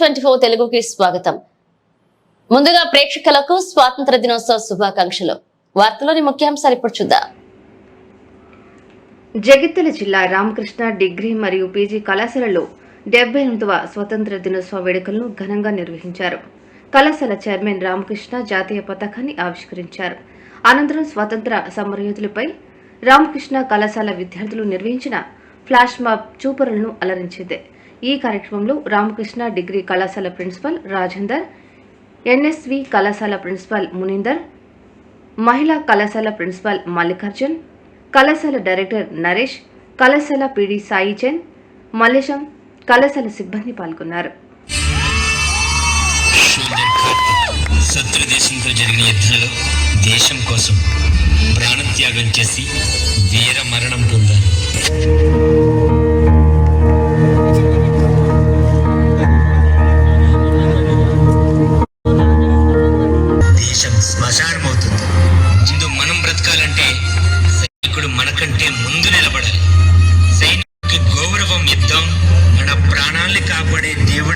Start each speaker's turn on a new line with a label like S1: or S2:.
S1: Twenty four తెలుగుకి స్వాగతం. ముందుగా ప్రేక్షకులకు స్వాతంత్ర దినోత్సవ శుభాకాంక్షలు. వార్తలోని ముఖ్యాంశాలు ఇప్పుడు చూద్దాం.
S2: జగిత్యాల జిల్లా రామకృష్ణ డిగ్రీ మరియు పీజీ కళాశాలలో డెబ్బై ఎనిమిదవ స్వతంత్ర దినోత్సవ వేడుకలను ఘనంగా నిర్వహించారు. కళాశాల చైర్మన్ రామకృష్ణ జాతీయ పతాకాన్ని ఆవిష్కరించారు. అనంతరం స్వతంత్ర సమరయోధులపై రామకృష్ణ కళాశాల విద్యార్థులు నిర్వహించిన ఫ్లాష్ మాబ్ చూపరులను అలరించింది. ఈ కార్యక్రమంలో రామకృష్ణ డిగ్రీ కళాశాల ప్రిన్సిపల్ రాజేందర్ ఎన్ఎస్వి కళాశాల ప్రిన్సిపల్ మునీందర్ మహిళా కళాశాల ప్రిన్సిపాల్ మల్లికార్జున్ కళాశాల డైరెక్టర్ నరేష్ కళాశాల పిడి సాయి చంద్ మల్లేశం కళాశాల సిబ్బంది పాల్గొన్నారు.
S3: శత్రు దేశంతో జరిగిన యుద్ధంలో దేశం కోసం ప్రాణత్యాగం చేసి వీర మరణం ముందు నిలబడాలి. సైనిక గౌరవం యుద్ధం మన ప్రాణాల్ని కాపాడే దేవుడు